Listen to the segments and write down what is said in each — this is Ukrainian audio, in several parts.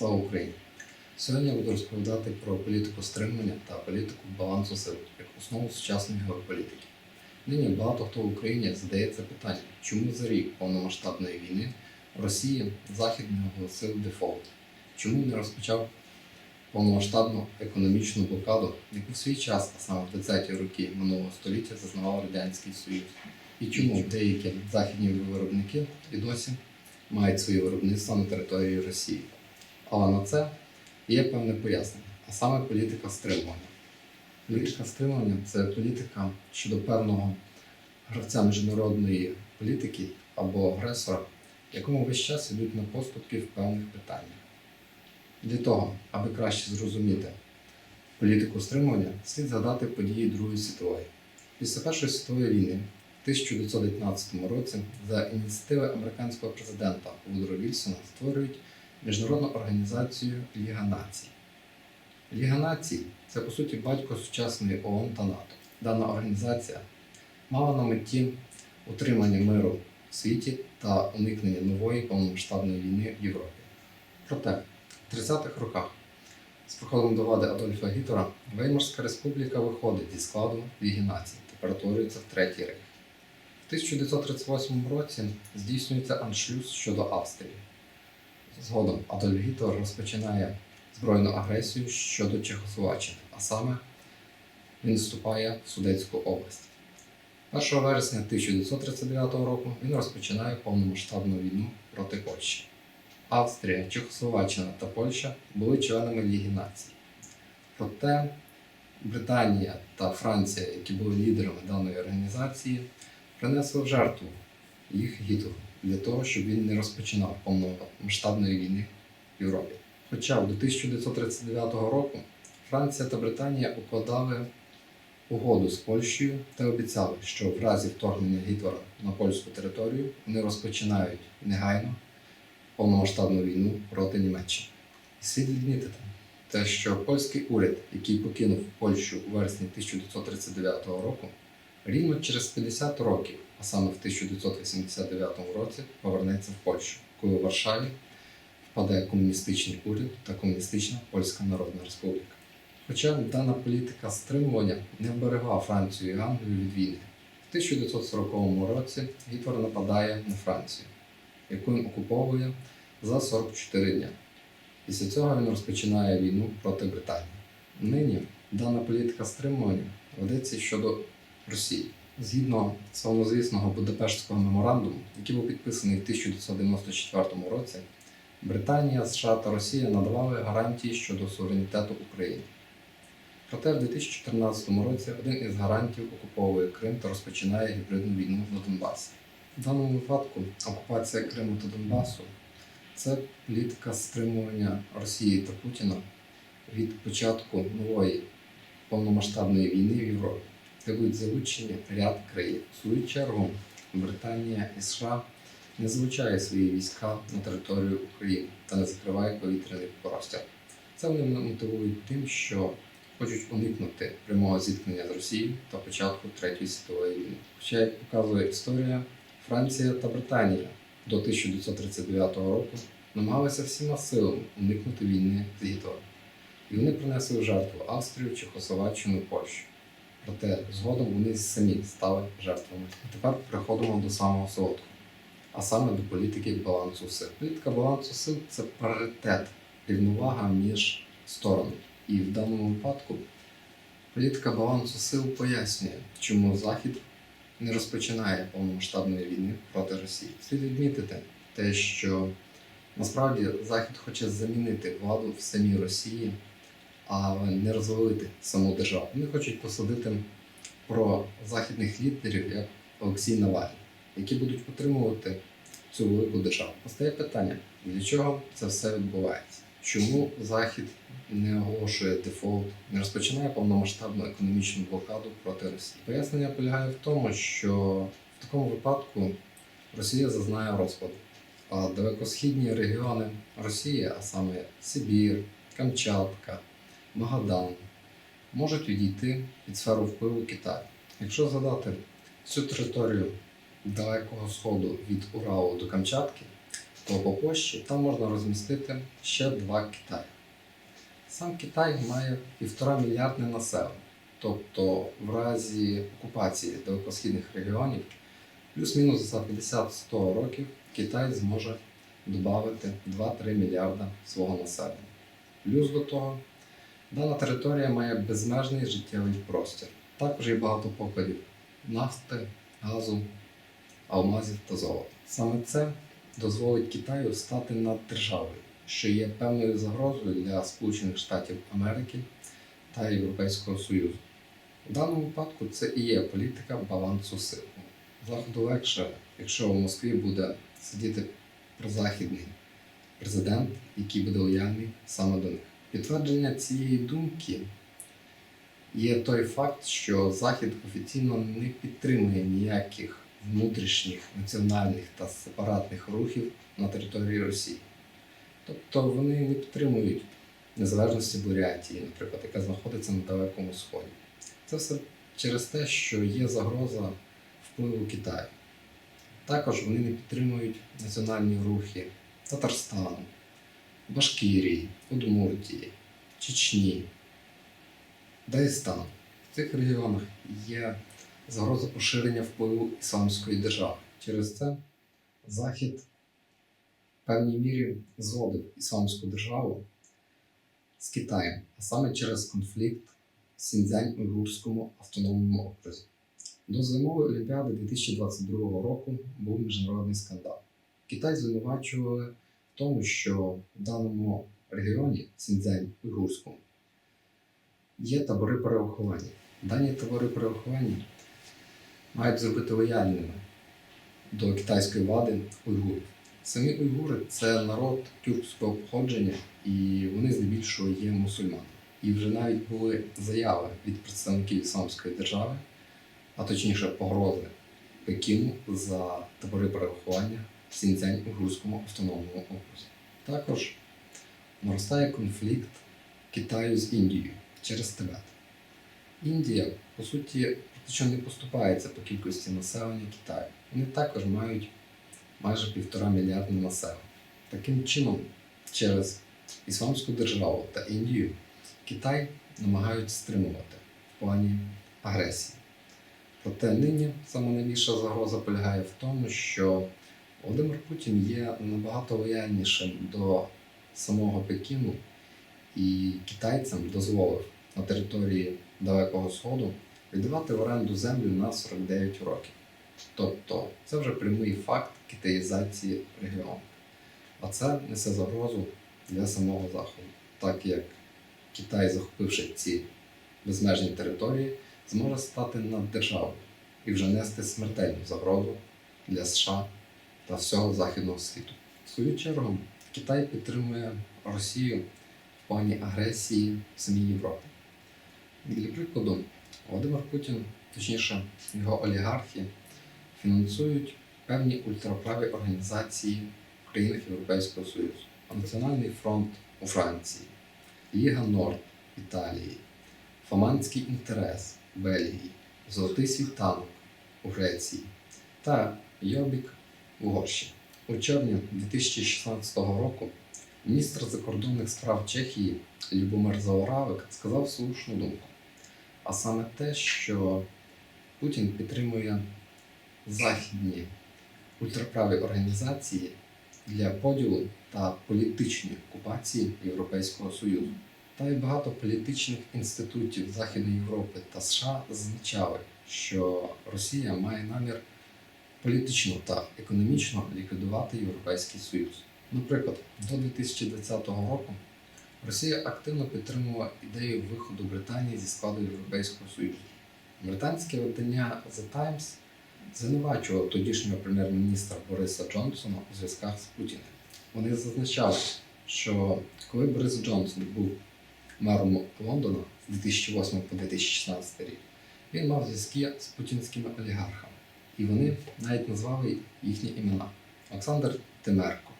Слава Україні! Сьогодні я буду розповідати про політику стримування та політику балансу сил як основу сучасної геополітики. Нині багато хто в Україні задається питанням, чому за рік повномасштабної війни в Росії Захід не оголосив дефолт, чому не розпочав повномасштабну економічну блокаду, яку в свій час, а саме в 20-ті роки минулого століття, зазнавав Радянський Союз, і чому деякі західні виробники і досі мають свої виробництва на території Росії. Але на це є певне пояснення, а саме політика стримування. Політика стримування це політика щодо певного гравця міжнародної політики або агресора, якому весь час йдуть на поступки в певних питаннях. Для того, аби краще зрозуміти політику стримування, слід згадати події Другої світової. Після Першої світової війни в 1919 році за ініціативи американського президента Вудро Вільсона створюють Міжнародну організацію Ліга Націй. Ліга Націй це по суті батько сучасної ООН та НАТО. Дана організація мала на меті утримання миру в світі та уникнення нової повномасштабної війни в Європі. Проте в 30-х роках з приходом до влади Адольфа Гітлера Веймарська республіка виходить зі складу Ліги Націй та перетворюється в Третій рейх. В 1938 році здійснюється аншлюз щодо Австрії. Згодом Адольф Гітлер розпочинає збройну агресію щодо Чехословаччини, а саме він вступає в Судетську область. 1 вересня 1939 року він розпочинає повномасштабну війну проти Польщі. Австрія, Чехословаччина та Польща були членами Ліги Націй. Проте Британія та Франція, які були лідерами даної організації, принесли в жертву їх Гітлеру для того, щоб він не розпочинав повномасштабної війни в Європі. Хоча до 1939 року Франція та Британія укладали угоду з Польщею та обіцяли, що в разі вторгнення Гітлера на польську територію вони розпочинають негайно повномасштабну війну проти Німеччини. І слід відмітити те, що польський уряд, який покинув Польщу у вересні 1939 року, рівно через 50 років, а саме в 1989 році, повернеться в Польщу, коли у Варшаві впаде комуністичний уряд та комуністична Польська Народна Республіка. Хоча дана політика стримування не вберегла Францію і Англію від війни. В 1940 році Гітлер нападає на Францію, яку він окуповує за 44 дня. Після цього він розпочинає війну проти Британії. Нині дана політика стримування ведеться щодо Росії. Згідно славнозвісного Будапештського меморандуму, який був підписаний в 1994 році, Британія, США та Росія надавали гарантії щодо суверенітету України. Проте в 2014 році один із гарантів окуповує Крим та розпочинає гібридну війну на Донбасі. В даному випадку окупація Криму та Донбасу це політика стримування Росії та Путіна від початку нової повномасштабної війни в Європі, де будуть залучені ряд країн. В свою чергу Британія і США не залучає свої війська на територію України та не закриває повітряний простір. Це вони мотивують тим, що хочуть уникнути прямого зіткнення з Росією та початку Третьої світової війни. Хоча, як показує історія, Франція та Британія до 1939 року намагалися всіма силами уникнути війни з Гітлером. І вони принесли в жертву Австрію, Чехословаччину, Польщу. Проте згодом вони самі стали жертвами. Тепер переходимо до самого солодкого, а саме до політики балансу сил. Політика балансу сил це паритет, рівновага між сторонами. І в даному випадку політика балансу сил пояснює, чому Захід не розпочинає повномасштабної війни проти Росії. Слід відмітити те, що насправді Захід хоче замінити владу в самій Росії, але не розвалити саму державу. Вони хочуть посадити про західних лідерів, як Олексій Навальний, які будуть утримувати цю велику державу. Постає питання, для чого це все відбувається? Чому Захід не оголошує дефолт, не розпочинає повномасштабну економічну блокаду проти Росії? Пояснення полягає в тому, що в такому випадку Росія зазнає розпаду, а далекосхідні регіони Росії, а саме Сибір, Камчатка, Магадан, можуть відійти під сферу впливу Китаю. Якщо згадати всю територію Далекого Сходу від Уралу до Камчатки, то по пошті там можна розмістити ще два Китаї. Сам Китай має півтора мільярдне населення. Тобто в разі окупації далекосхідних регіонів плюс-мінус за 50-100 років Китай зможе додати 2-3 мільярда свого населення. Плюс до того, дана територія має безмежний життєвий простір. Також є багато покладів нафти, газу, алмазів та золота. Саме це дозволить Китаю стати наддержавою, що є певною загрозою для Сполучених Штатів Америки та Європейського Союзу. У даному випадку це і є політика балансу сил. Заходу легше, якщо в Москві буде сидіти прозахідний президент, який буде лояльний саме до них. Підтвердження цієї думки є той факт, що Захід офіційно не підтримує ніяких внутрішніх національних та сепаратних рухів на території Росії. Тобто вони не підтримують незалежності Бурятії, наприклад, яка знаходиться на Далекому Сході. Це все через те, що є загроза впливу Китаю. Також вони не підтримують національні рухи Татарстану, Башкірії, Удмуртії, Чечні, Дагестану. В цих регіонах є загроза поширення впливу ісламської держави. Через це Захід в певній мірі зводив ісламську державу з Китаєм, а саме через конфлікт в Сіньцзянь-Уйгурському автономному окрузі. До зимової олімпіади 2022 року був міжнародний скандал. Китай звинувачували тому, що в даному регіоні Сіньцзянь-Уйгурському є табори перевиховання. Дані табори перевиховання мають зробити лояльними до китайської влади уйгурів. Самі уйгури це народ тюркського походження, і вони здебільшого є мусульмани. І вже навіть були заяви від представників ісламської держави, а точніше погрози Пекіну за табори перевиховання в Сіньцзянь уйгурському автономному окрузі. Також наростає конфлікт Китаю з Індією через Тибет. Індія, по суті, практично не поступається по кількості населення Китаю. Вони також мають майже півтора мільярда населення. Таким чином, через Ісламську державу та Індію Китай намагають стримувати в плані агресії. Проте нині найбільша загроза полягає в тому, що Володимир Путін є набагато лояльнішим до самого Пекіну і китайцям дозволив на території Далекого Сходу віддавати в оренду землю на 49 років. Тобто це вже прямий факт китаїзації регіону. А це несе загрозу для самого Заходу, так як Китай, захопивши ці безмежні території, зможе стати наддержавою і вже нести смертельну загрозу для США та всього Західного світу. В свою чергу, Китай підтримує Росію в плані агресії в самій Європі. Для прикладу, Володимир Путін, точніше, його олігархи, фінансують певні ультраправі організації в країнах Європейського Союзу. Національний фронт у Франції, Ліга Норд Італії, Фламандський інтерес Бельгії, Золотий світанок у Греції та Йобік в Угорщині. У червні 2016 року міністр закордонних справ Чехії Любомир Заоравик сказав слушну думку. А саме те, що Путін підтримує західні ультраправі організації для поділу та політичної окупації Європейського Союзу. Та й багато політичних інститутів Західної Європи та США зазначали, що Росія має намір політично та економічно ліквідувати Європейський Союз. Наприклад, до 2020 року Росія активно підтримувала ідею виходу Британії зі складу Європейського Союзу. Британське видання The Times звинувачувало тодішнього прем'єр-міністра Бориса Джонсона у зв'язках з Путіним. Вони зазначали, що коли Борис Джонсон був мером Лондона з 2008 по 2016 рік, він мав зв'язки з путінськими олігархами. І вони навіть назвали їхні імена: Олександр Тимерко,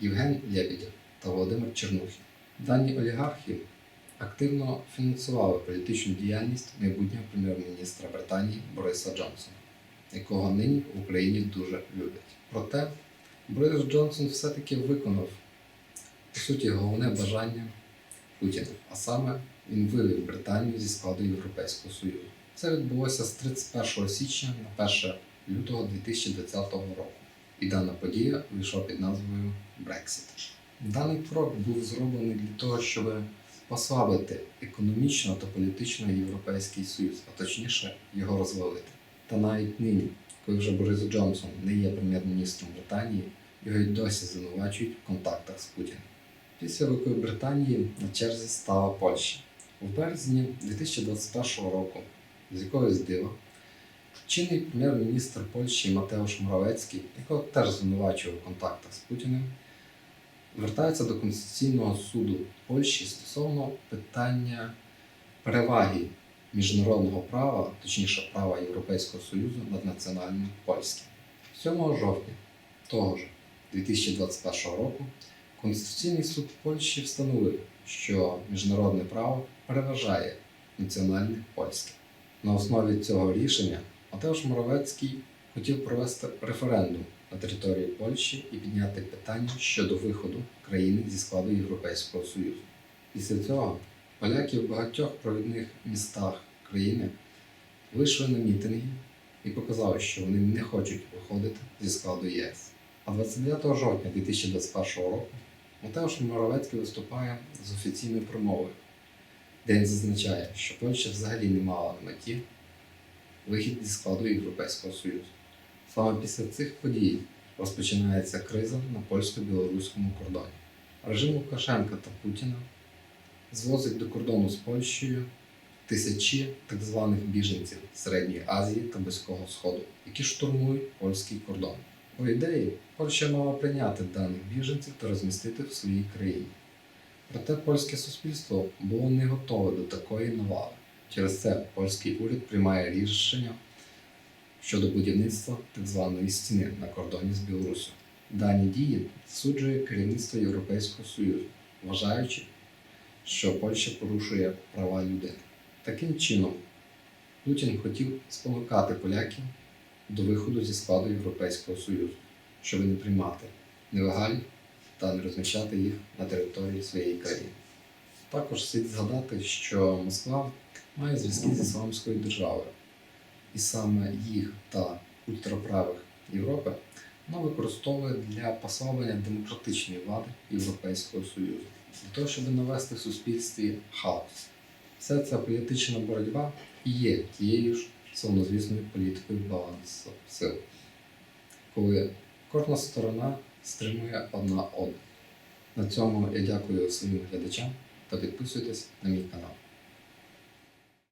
Євген Лєбідєв та Володимир Чернухін. Дані олігархи активно фінансували політичну діяльність майбутнього прем'єр-міністра Британії Бориса Джонсона, якого нині в Україні дуже люблять. Проте Борис Джонсон все-таки виконав, по суті, головне бажання Путіна, а саме він вивів Британію зі складу Європейського Союзу. Це відбулося з 31 січня на 1 лютого 2020 року, і дана подія вийшла під назвою Брексит. Даний крок був зроблений для того, щоб послабити економічно та політично Європейський Союз, а точніше його розвалити. Та навіть нині, коли вже Борис Джонсон не є прем'єр-міністром Британії, його й досі звинувачують в контактах з Путіним. Після Великої Британії на черзі стала Польща. У березні 2021 року, з якогось дива, чинний прем'єр-міністр Польщі Матеуш Моравецький, якого теж звинувачував в контактах з Путіним, звертається до Конституційного суду Польщі стосовно питання переваги міжнародного права, точніше права Європейського Союзу над національним польським. 7 жовтня того ж 2021 року Конституційний суд Польщі встановив, що міжнародне право переважає національне польське. На основі цього рішення Матеуш Моровецький хотів провести референдум на території Польщі і підняти питання щодо виходу країни зі складу Європейського Союзу. Після цього поляки в багатьох провідних містах країни вийшли на мітинги і показали, що вони не хочуть виходити зі складу ЄС. А 29 жовтня 2021 року Матеуш Моровецький виступає з офіційною промовою, де він зазначає, що Польща взагалі не мала на меті вихід зі складу Європейського Союзу. Саме після цих подій розпочинається криза на польсько-білоруському кордоні. Режим Лукашенка та Путіна звозить до кордону з Польщею тисячі так званих біженців Середньої Азії та Близького Сходу, які штурмують польський кордон. По ідеї, Польща мала прийняти даних біженців та розмістити в своїй країні. Проте польське суспільство було не готове до такої навали. Через це польський уряд приймає рішення щодо будівництва так званої стіни на кордоні з Білоруссю. Дані дії засуджує керівництво Європейського Союзу, вважаючи, що Польща порушує права людини. Таким чином, Путін хотів спонукати поляків до виходу зі складу Європейського Союзу, щоб не приймати нелегальних та не розміщати їх на території своєї країни. Також слід згадати, що Москва має зв'язки з Ісламською державою, і саме їх та ультраправих Європи вона використовує для послаблення демократичної влади Європейського Союзу, для того, щоб навести в суспільстві хаос. Вся ця політична боротьба і є тією ж словнозвісною політикою балансу сил, коли кожна сторона стримує одна одну. На цьому я дякую своїм глядачам та підписуйтесь на мій канал.